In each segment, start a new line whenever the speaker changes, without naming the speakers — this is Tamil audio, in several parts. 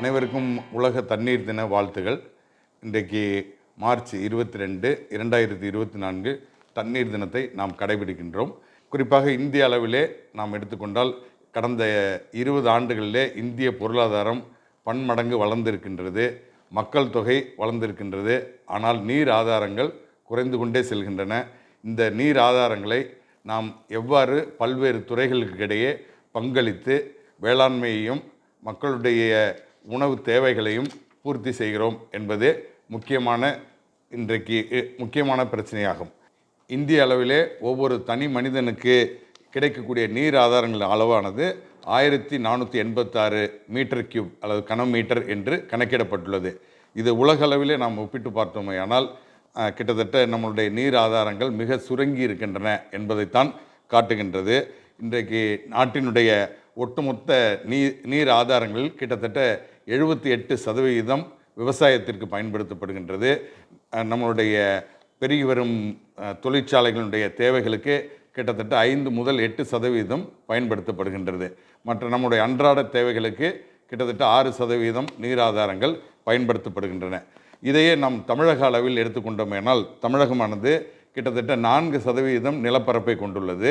அனைவருக்கும் உலக தண்ணீர் தின வாழ்த்துகள். இன்றைக்கு மார்ச் இருபத்தி ரெண்டு இரண்டாயிரத்தி இருபத்தி நான்கு தண்ணீர் தினத்தை நாம் கடைபிடிக்கின்றோம். குறிப்பாக இந்திய அளவிலே நாம் எடுத்துக்கொண்டால் கடந்த இருபது ஆண்டுகளிலே இந்திய பொருளாதாரம் பன்மடங்கு வளர்ந்திருக்கின்றது மக்கள் தொகை வளர்ந்திருக்கின்றது. ஆனால் நீர் ஆதாரங்கள் குறைந்து கொண்டே செல்கின்றன. இந்த நீர் ஆதாரங்களை நாம் எவ்வாறு பல்வேறு துறைகளுக்கு இடையே பங்களித்து வேளாண்மையையும் மக்களுடைய உணவு தேவைகளையும் பூர்த்தி செய்கிறோம் என்பது முக்கியமான இன்றைக்கு முக்கியமான பிரச்சனையாகும். இந்திய அளவிலே ஒவ்வொரு தனி மனிதனுக்கு கிடைக்கக்கூடிய நீர் ஆதாரங்களின் அளவானது ஆயிரத்தி நானூற்றி எண்பத்தாறு மீட்டர் கியூப் அல்லது கனமீட்டர் என்று கணக்கிடப்பட்டுள்ளது. இது உலக அளவிலே நாம் ஒப்பிட்டு பார்த்தோமேயானால் கிட்டத்தட்ட நம்மளுடைய நீர் ஆதாரங்கள் மிக சுருங்கி இருக்கின்றன என்பதைத்தான் காட்டுகின்றது. இன்றைக்கு நாட்டினுடைய ஒட்டுமொத்த நீர் நீர் ஆதாரங்களில் கிட்டத்தட்ட எழுபத்தி எட்டு சதவிகிதம் விவசாயத்திற்கு பயன்படுத்தப்படுகின்றது. நம்மளுடைய பெருகி வரும் தொழிற்சாலைகளுடைய தேவைகளுக்கு கிட்டத்தட்ட ஐந்து முதல் எட்டு சதவீதம் பயன்படுத்தப்படுகின்றது. மற்ற நம்முடைய அன்றாட தேவைகளுக்கு கிட்டத்தட்ட ஆறு சதவீதம் நீர் ஆதாரங்கள் பயன்படுத்தப்படுகின்றன. இதையே நாம் தமிழக அளவில் எடுத்துக்கொண்டோமேனால் தமிழகமானது கிட்டத்தட்ட நான்கு சதவீதம் நிலப்பரப்பை கொண்டுள்ளது.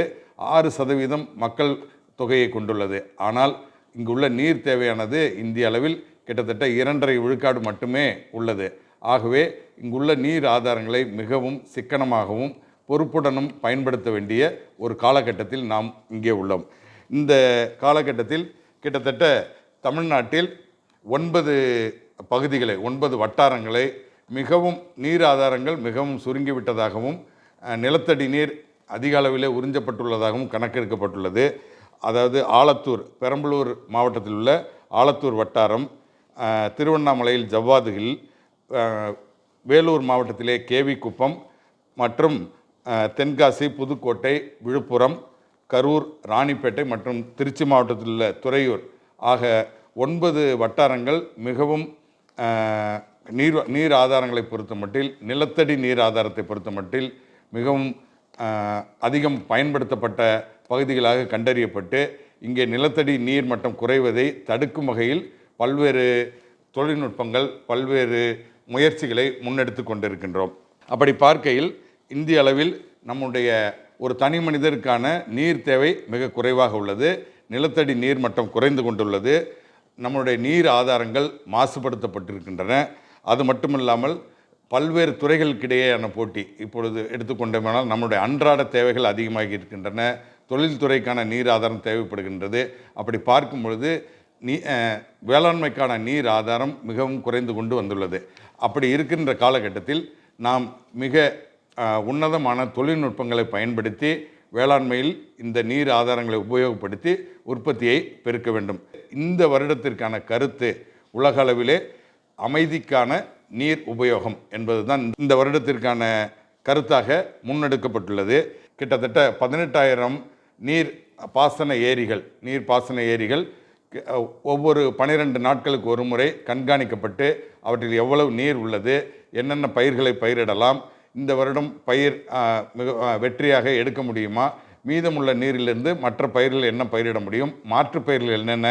ஆறு சதவீதம் மக்கள் தொகையை கொண்டுள்ளது. ஆனால் இங்குள்ள நீர் தேவையானது இந்திய அளவில் கிட்டத்தட்ட இரண்டரை விழுக்காடு மட்டுமே உள்ளது. ஆகவே இங்குள்ள நீர் ஆதாரங்களை மிகவும் சிக்கனமாகவும் பொறுப்புடனும் பயன்படுத்த வேண்டிய ஒரு காலகட்டத்தில் நாம் இங்கே உள்ளோம். இந்த காலகட்டத்தில் கிட்டத்தட்ட தமிழ்நாட்டில் ஒன்பது பகுதிகளை ஒன்பது வட்டாரங்களை மிகவும் நீர் ஆதாரங்கள் மிகவும் சுருங்கிவிட்டதாகவும் நிலத்தடி நீர் அதிக அளவிலே உறிஞ்சப்பட்டுள்ளதாகவும் கணக்கெடுக்கப்பட்டுள்ளது. அதாவது ஆலத்தூர் பெரம்பலூர் மாவட்டத்தில் உள்ள ஆலத்தூர் வட்டாரம் திருவண்ணாமலையில் ஜவ்வாதுகில் வேலூர் மாவட்டத்திலே கேவி குப்பம் மற்றும் தென்காசி புதுக்கோட்டை விழுப்புரம் கரூர் ராணிப்பேட்டை மற்றும் திருச்சி மாவட்டத்தில் உள்ள துறையூர் ஆக ஒன்பது வட்டாரங்கள் மிகவும் நீர் நீர் ஆதாரங்களை பொறுத்த மட்டில் நிலத்தடி நீர் ஆதாரத்தை பொறுத்த மட்டில் மிகவும் அதிகம் பயன்படுத்தப்பட்ட பகுதிகளாக கண்டறியப்பட்டு இங்கே நிலத்தடி நீர் மட்டம் குறைவதை தடுக்கும் வகையில் பல்வேறு தொழில்நுட்பங்கள் பல்வேறு முயற்சிகளை முன்னெடுத்து கொண்டிருக்கின்றோம். அப்படி பார்க்கையில் இந்திய அளவில் நம்முடைய ஒரு தனி மனிதருக்கான நீர் தேவை மிக குறைவாக உள்ளது. நிலத்தடி நீர் மட்டம் குறைந்து கொண்டுள்ளது. நம்முடைய நீர் ஆதாரங்கள் மாசுபடுத்தப்பட்டிருக்கின்றன. அது மட்டுமில்லாமல் பல்வேறு துறைகளுக்கிடையேயான போட்டி இப்பொழுது எடுத்துக்கொண்டோமானால் நம்முடைய அன்றாட தேவைகள் அதிகமாகி இருக்கின்றன. தொழில்துறைக்கான நீர் ஆதாரம் தேவைப்படுகின்றது. அப்படி பார்க்கும் பொழுது நீ வேளாண்மைக்கான நீர் ஆதாரம் மிகவும் குறைந்து கொண்டு வந்துள்ளது. அப்படி இருக்கின்ற காலகட்டத்தில் நாம் மிக உன்னதமான தொழில்நுட்பங்களை பயன்படுத்தி வேளாண்மையில் இந்த நீர் ஆதாரங்களை உபயோகப்படுத்தி உற்பத்தியை பெருக்க வேண்டும். இந்த வருடத்திற்கான கருத்து உலக அளவிலே அமைதிக்கான நீர் உபயோகம் என்பதுதான் இந்த வருடத்திற்கான கருத்தாக முன்னெடுக்கப்பட்டுள்ளது. கிட்டத்தட்ட பதினெட்டாயிரம் நீர் பாசன ஏரிகள் நீர் பாசன ஏரிகள் ஒவ்வொரு பனிரெண்டு நாட்களுக்கு ஒரு முறை கண்காணிக்கப்பட்டு அவற்றில் எவ்வளவு நீர் உள்ளது என்னென்ன பயிர்களை பயிரிடலாம் இந்த வருடம் பயிர் மிக வெற்றியாக எடுக்க முடியுமா மீதமுள்ள நீரிலிருந்து மற்ற பயிர்கள் என்ன பயிரிட முடியும் மாற்று பயிர்கள் என்னென்ன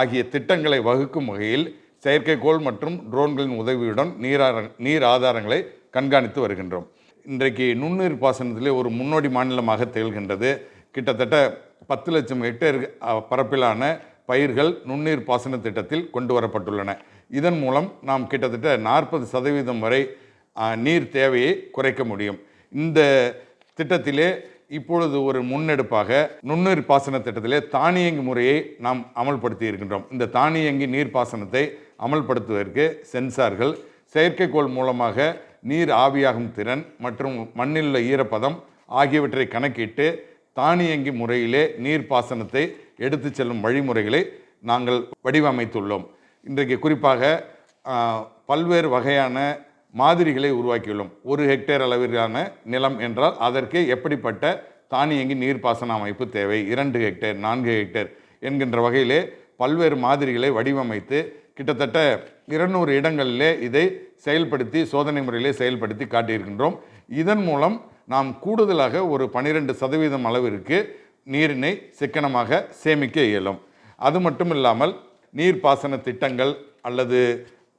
ஆகிய திட்டங்களை வகுக்கும் வகையில் செயற்கைக்கோள் மற்றும் ட்ரோன்களின் உதவியுடன் நீரார நீர் ஆதாரங்களை கண்காணித்து வருகின்றோம். இன்றைக்கு நுண்ணீர் பாசனத்திலே ஒரு முன்னோடி மாநிலமாக திகழ்கின்றது. கிட்டத்தட்ட பத்து லட்சம் ஹெக்டேர் பரப்பிலான பயிர்கள் நுண்ணீர் பாசன திட்டத்தில் கொண்டு வரப்பட்டுள்ளன. இதன் மூலம் நாம் கிட்டத்தட்ட நாற்பது சதவீதம் வரை நீர் தேவையை குறைக்க முடியும். இந்த திட்டத்திலே இப்பொழுது ஒரு முன்னெடுப்பாக நுண்ணீர் பாசன திட்டத்திலே தானியங்கி முறையை நாம் அமல்படுத்தி இருக்கின்றோம். இந்த தானியங்கி நீர் பாசனத்தை அமல்படுத்துவதற்கு சென்சார்கள் செயற்கைக்கோள் மூலமாக நீர் ஆவியாகும் திறன் மற்றும் மண்ணில் உள்ள ஈரப்பதம் ஆகியவற்றை கணக்கிட்டு தானியங்கி முறையிலே நீர்ப்பாசனத்தை எடுத்து எடுத்துச் செல்லும் வழிமுறைகளை நாங்கள் வடிவமைத்துள்ளோம். இன்றைக்கு குறிப்பாக பல்வேறு வகையான மாதிரிகளை உருவாக்கியுள்ளோம். ஒரு ஹெக்டேர் அளவிலான நிலம் என்றால் அதற்கு எப்படிப்பட்ட தானியங்கி நீர்ப்பாசன அமைப்பு தேவை? இரண்டு ஹெக்டேர் நான்கு ஹெக்டேர் என்கின்ற வகையிலே பல்வேறு மாதிரிகளை வடிவமைத்து கிட்டத்தட்ட இருநூறு இடங்களிலே இதை செயல்படுத்தி சோதனை முறையிலே செயல்படுத்தி காட்டியிருக்கின்றோம். இதன் மூலம் நாம் கூடுதலாக ஒரு பன்னிரெண்டு சதவீதம் அளவிற்கு நீரினை சிக்கனமாக சேமிக்க இயலும். அது மட்டும் இல்லாமல் நீர்ப்பாசன திட்டங்கள் அல்லது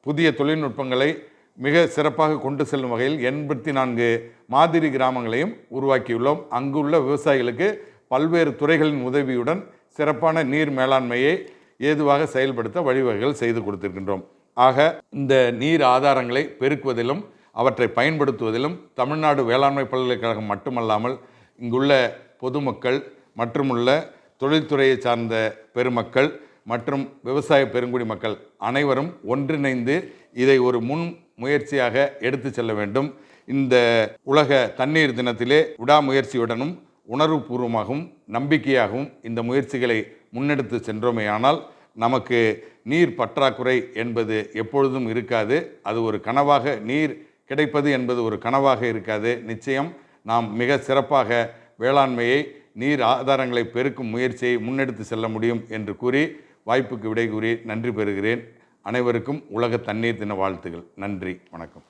புதிய தொழில்நுட்பங்களை மிக சிறப்பாக கொண்டு செல்லும் வகையில் எண்பத்தி நான்கு மாதிரி கிராமங்களையும் உருவாக்கியுள்ளோம். அங்குள்ள விவசாயிகளுக்கு பல்வேறு துறைகளின் உதவியுடன் சிறப்பான நீர் மேலாண்மையை ஏதுவாக செயல்படுத்த வழிவகைகள் செய்து கொடுத்திருக்கின்றோம். ஆக இந்த நீர் ஆதாரங்களை பெருக்குவதிலும் அவற்றை பயன்படுத்துவதிலும் தமிழ்நாடு வேளாண்மை பல்கலைக்கழகம் மட்டுமல்லாமல் இங்குள்ள பொதுமக்கள் மற்றும் உள்ள தொழில்துறையை சார்ந்த பெருமக்கள் மற்றும் விவசாய பெருங்குடி மக்கள் அனைவரும் ஒன்றிணைந்து இதை ஒரு முன் முயற்சியாக எடுத்து செல்ல வேண்டும். இந்த உலக தண்ணீர் தினத்திலே விடாமுயற்சியுடனும் உணர்வுபூர்வமாகவும் நம்பிக்கையாகவும் இந்த முயற்சிகளை முன்னெடுத்து சென்றோமேயானால் நமக்கு நீர் பற்றாக்குறை என்பது எப்பொழுதும் இருக்காது. அது ஒரு கனவாக நீர் கிடைப்பது என்பது ஒரு கனவாக இருக்காது. நிச்சயம் நாம் மிக சிறப்பாக வேளாண்மையை நீர் ஆதாரங்களை பெருக்கும் முயற்சியை முன்னெடுத்து செல்ல முடியும் என்று கூறி வாய்ப்புக்கு விடை கூறி நன்றி பெறுகிறேன். அனைவருக்கும் உலக தண்ணீர் தின வாழ்த்துகள். நன்றி. வணக்கம்.